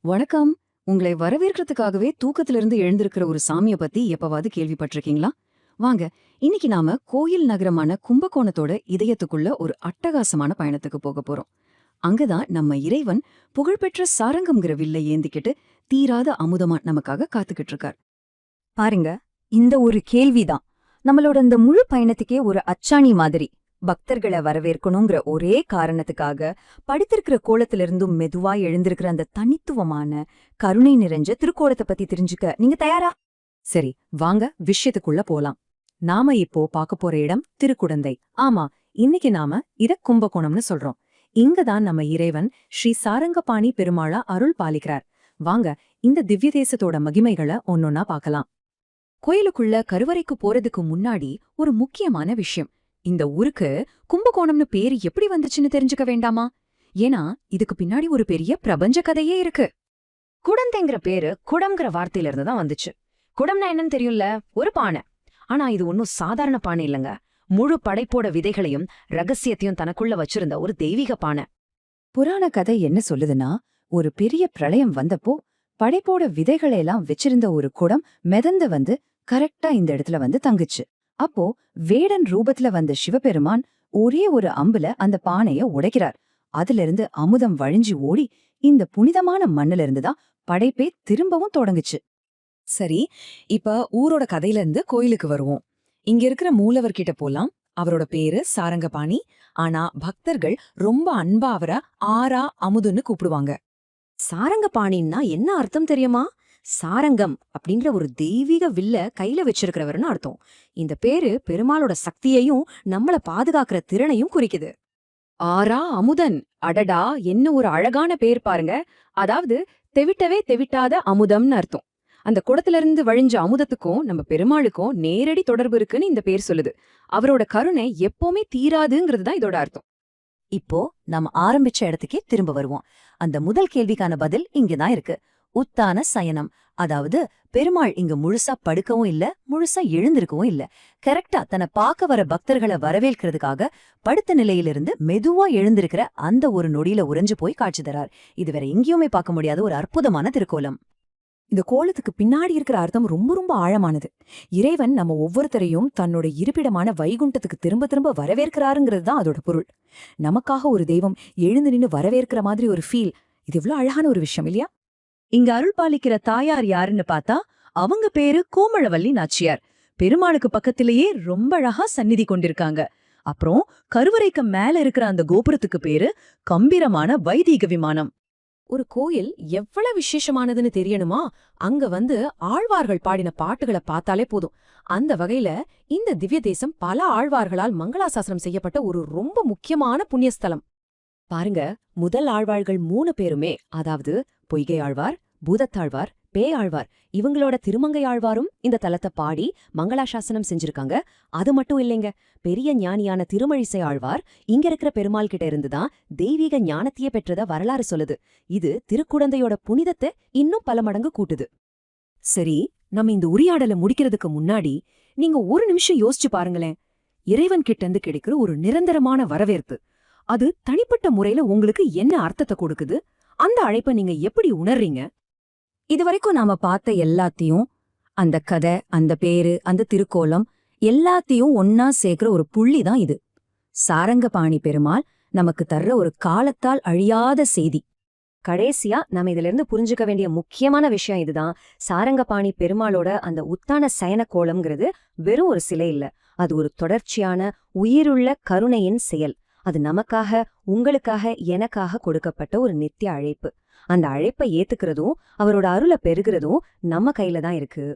வணக்கம். உங்களை வரவேற்கிறதுக்காகவே தூக்கத்திலிருந்து எழுந்திருக்கிற ஒரு சாமிய பத்தி எப்பவாவது கேள்விப்பட்டிருக்கீங்களா? வாங்க இன்னைக்கு நாம கோயில் நகரமான கும்பகோணத்தோட இதயத்துக்குள்ள ஒரு அட்டகாசமான பயணத்துக்கு போக போறோம். அங்கதான் நம்ம இறைவன் புகழ்பெற்ற சாரங்கம்ங்கிற வில்லை ஏந்திக்கிட்டு தீராத அமுதமா நமக்காக காத்துக்கிட்டு இருக்கார். பாருங்க இந்த ஒரு கேள்விதான். நம்மளோட இந்த முழு பயணத்துக்கே ஒரு அச்சாணி மாதிரி. பக்தர்களை வரவேற்கணுங்கிற ஒரே காரணத்துக்காக படுத்திருக்கிற கோலத்திலிருந்தும் மெதுவா எழுந்திருக்கிற அந்த தனித்துவமான கருணை நிறைஞ்ச திருக்கோலத்தை பத்தி தெரிஞ்சுக்க நீங்க தயாரா? சரி வாங்க விஷயத்துக்குள்ள போலாம். நாம இப்போ பார்க்க போற இடம் திருக்குடந்தை. ஆமா இன்னைக்கு நாம இத கும்பகோணம்னு சொல்றோம். இங்கதான் நம்ம இறைவன் ஸ்ரீ சாரங்கபாணி பெருமாளா அருள் பாலிக்கிறார். வாங்க இந்த திவ்ய தேசத்தோட மகிமைகளை ஒன்னொன்னா பார்க்கலாம் கோயிலுக்குள்ள கருவறைக்கு போறதுக்கு முன்னாடி ஒரு முக்கியமான விஷயம். இந்த ஊருக்கு கும்பகோணம்னு பேரு எப்படி வந்துச்சுன்னு தெரிஞ்சுக்க வேண்டாமா? ஏன்னா இதுக்கு பின்னாடி ஒரு பெரிய பிரபஞ்ச கதையே இருக்கு. குடந்தைங்கிற பேரு குடம்ங்கிற வார்த்தையில இருந்து தான் வந்துச்சு. குடம்னா என்னன்னு தெரியும்ல? ஒரு பானை. ஆனா இது ஒன்னும் சாதாரண பானை இல்லைங்க. முழு படைப்போட விதைகளையும் ரகசியத்தையும் தனக்குள்ள வச்சிருந்த ஒரு தெய்வீக பானை. புராண கதை என்ன சொல்லுதுன்னா ஒரு பெரிய பிரளயம் வந்தப்போ படைப்போட விதைகளை எல்லாம் வச்சிருந்த ஒரு குடம் மிதந்து வந்து கரெக்டா இந்த இடத்துல வந்து தங்குச்சு. அப்போ வேடன் ரூபத்துல வந்த சிவபெருமான் ஒரே ஒரு அம்புல அந்த பானைய உடைக்கிறார். அதிலிருந்து அமுதம் வழிஞ்சு ஓடி இந்த புனிதமான மண்ணுல இருந்துதான் படைப்பே திரும்பவும் தொடங்குச்சு. சரி இப்ப ஊரோட கதையில இருந்து கோயிலுக்கு வருவோம். இங்க இருக்கிற மூலவர் கிட்ட போலாம். அவரோட பேரு சாரங்கபாணி. ஆனா பக்தர்கள் ரொம்ப அன்பா அவரை ஆரா அமுதுன்னு கூப்பிடுவாங்க. சாரங்கபாணின்னா என்ன அர்த்தம் தெரியுமா? சாரங்கம் அப்படிங்கிற ஒரு தெய்வீக வில்ல கையில வச்சிருக்கிறவர்னு அர்த்தம். இந்த பேரு பெருமாளோட சக்தியையும் நம்மள பாதுகாக்கிற திறனையும் குறிக்குது. ஆரா அமுதன். அடடா என்ன ஒரு அழகான பேர் பாருங்க. அதாவது தெவிட்டவே தெவிட்டாத அமுதம்னு அர்த்தம். அந்த குடத்துல இருந்து வழிஞ்ச அமுதத்துக்கும் நம்ம பெருமாளுக்கும் நேரடி தொடர்பு இருக்குன்னு இந்த பேர் சொல்லுது. அவரோட கருணை எப்பவுமே தீராதுங்கிறது தான் இதோட அர்த்தம். இப்போ நம்ம ஆரம்பிச்ச இடத்துக்கே திரும்ப வருவோம். அந்த முதல் கேள்விக்கான பதில் இங்கதான் இருக்கு. உத்தான சயனம். அதாவது பெருமாள் இங்க முழுசா படுக்கவும் இல்ல முழுசா எழுந்திருக்கவும் இல்ல. கரெக்டா தன்னை பார்க்க வர பக்தர்களை வரவேற்கிறதுக்காக படுத்த நிலையிலிருந்து மெதுவா எழுந்திருக்கிற அந்த ஒரு நொடியில உறைஞ்சு போய் காட்சி தரார். இது வேற எங்கேயுமே பார்க்க முடியாத ஒரு அற்புதமான திருக்கோலம். இந்த கோலத்துக்கு பின்னாடி இருக்கிற அர்த்தம் ரொம்ப ரொம்ப ஆழமானது. இறைவன் நம்ம ஒவ்வொருத்தரையும் தன்னோட இருப்பிடமான வைகுண்டத்துக்கு திரும்ப திரும்ப வரவேற்கிறாருங்கிறது தான் அதோட பொருள். நமக்காக ஒரு தெய்வம் எழுந்து நின்னு வரவேற்கிற மாதிரி ஒரு ஃபீல் இது எவ்வளோ அழகான ஒரு விஷயம் இல்லையா? இங்க அருள் பாலிக்கிற தாயார் யாருன்னு பார்த்தா அவங்க பேரு கோமளவல்லி நாச்சியார். பெருமாளுக்கு பக்கத்திலேயே ரொம்ப அழகா சந்நிதி கொண்டிருக்காங்க. அப்புறம் கருவறைக்கு மேல இருக்கிற அந்த கோபுரத்துக்கு பேரு கம்பீரமான வைதீக விமானம். ஒரு கோயில் எவ்வளவு விசேஷமானதுன்னு தெரியணுமா? அங்க வந்து ஆழ்வார்கள் பாடின பாட்டுகளை பார்த்தாலே போதும். அந்த வகையில இந்த திவ்ய தேசம் பல ஆழ்வார்களால் மங்களாசாசனம் செய்யப்பட்ட ஒரு ரொம்ப முக்கியமான புண்ணியஸ்தலம். பாருங்க முதல் ஆழ்வார்கள் மூணு பேருமே அதாவது பொய்கை ஆழ்வார் பூதத்தாழ்வார் பேயாழ்வார் இவங்களோட திருமங்கை ஆழ்வாரும் இந்த தலத்தை பாடி மங்களாசாசனம் செஞ்சிருக்காங்க. அது மட்டும் இல்லைங்க பெரிய ஞானியான திருமழிசை ஆழ்வார் இங்க இருக்கிற பெருமாள் கிட்ட இருந்துதான் தெய்வீக ஞானத்தையே பெற்றத வரலாறு சொல்லுது. இது திருக்குழந்தையோட புனிதத்தை இன்னும் பல மடங்கு கூட்டுது. சரி நம்ம இந்த உரையாடலை முடிக்கிறதுக்கு முன்னாடி நீங்க ஒரு நிமிஷம் யோசிச்சு பாருங்களேன். இறைவன் கிட்ட இருந்து கிடைக்கிற ஒரு நிரந்தரமான வரவேற்பு. அது தனிப்பட்ட முறையில உங்களுக்கு என்ன அர்த்தத்தை கொடுக்குது? அந்த அழைப்பை நீங்க எப்படி உணர்றீங்க? இதுவரைக்கும் நாம பார்த்த எல்லாத்தையும் அந்த கதை அந்த பேரு அந்த திருக்கோலம் எல்லாத்தையும் ஒன்னா சேர்க்கிற ஒரு புள்ளி தான் இது. சாரங்கபாணி பெருமாள் நமக்கு தர்ற ஒரு காலத்தால் அழியாத செய்தி. கடைசியா நம்ம இதுல இருந்து புரிஞ்சுக்க வேண்டிய முக்கியமான விஷயம் இதுதான். சாரங்கபாணி பெருமாளோட அந்த உத்தான சயன கோலம்ங்கிறது வெறும் ஒரு சிலை இல்ல. அது ஒரு தொடர்ச்சியான உயிருள்ள கருணையின் செயல். அது நமக்காக உங்களுக்காக எனக்காக கொடுக்கப்பட்ட ஒரு நித்திய அழைப்பு. அந்த அழைப்பை ஏத்துக்கிறதும் அவரோட அருளை பெறுகிறதும் நம்ம கையில தான் இருக்கு.